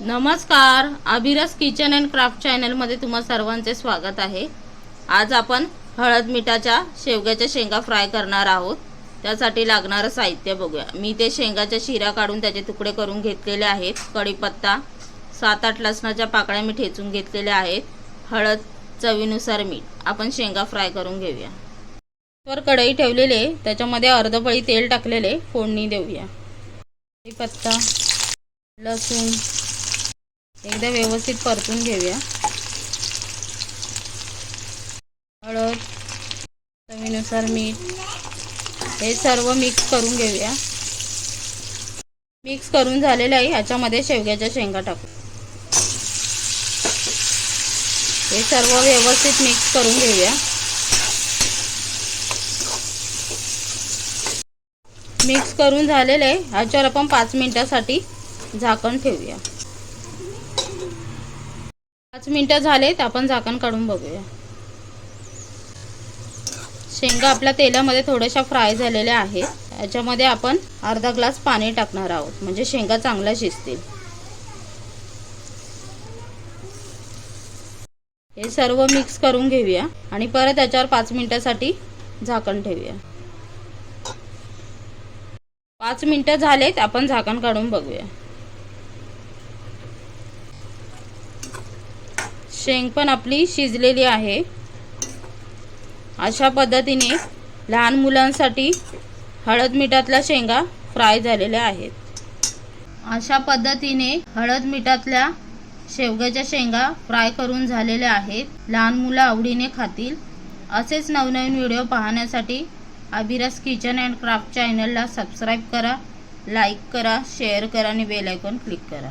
नमस्कार अभिरस kitchen and craft चॅनलमध्ये तुम्हा सर्वांचे स्वागत आहे. आज आपण हळद मिठाच्या शेवग्याच्या शेंगा फ्राय करणार आहोत. त्यासाठी लागणारं साहित्य बघूया. मी ते शेंगाच्या शिरा काढून त्याचे तुकडे करून घेतलेले आहेत. कढीपत्ता सात आठ लसणाच्या पाकळ्या मी ठेचून घेतलेल्या आहेत. हळद चवीनुसार मीठ. आपण शेंगा फ्राय करून घेऊया. वर कढई ठेवलेले त्याच्यामध्ये अर्धपळी तेल टाकलेले फोडणी देऊया. कढीपत्ता लसूण एकदा व्यवस्थित परतून घेऊया. हळद चवीनुसार मीठ हे सर्व मिक्स करून घेऊया. मिक्स करून झालेलं आहे ह्याच्यामध्ये शेवग्याच्या शेंगा टाकू. हे सर्व व्यवस्थित मिक्स करून घेऊया. मिक्स करून झालेलं आहे ह्याच्यावर आपण पाच मिनिटासाठी झाकण ठेवूया. पाच मिनटं झालेत आपण झाकण काढून बघूया. शेंगा आपल्या तेलामध्ये थोड्याशा फ्राय झालेल्या आहेत. याच्यामध्ये आपण अर्धा ग्लास पाणी टाकणार आहोत म्हणजे शेंगा चांगल्या शिजतील. हे सर्व मिक्स करून घेऊया आणि परत याच्यावर पाच मिनिटासाठी झाकण ठेवूया. पाच मिनिटं झालेत आपण झाकण काढून बघूया. शेंग पण आपली शिजलेली आहे. अशा पद्धतीने लहान मुलांसाठी हळद मिठातल्या शेंगा फ्राय झालेल्या आहेत. अशा पद्धतीने हळद मिठातल्या शेवग्याच्या शेंगा फ्राय करून झालेल्या आहेत. लहान मुलं आवडीने खातील. असेच नवनवीन व्हिडिओ पाहण्यासाठी अभिरस किचन अँड क्राफ्ट चॅनलला सबस्क्राईब करा लाईक करा शेअर करा आणि बेल आयकॉन क्लिक करा.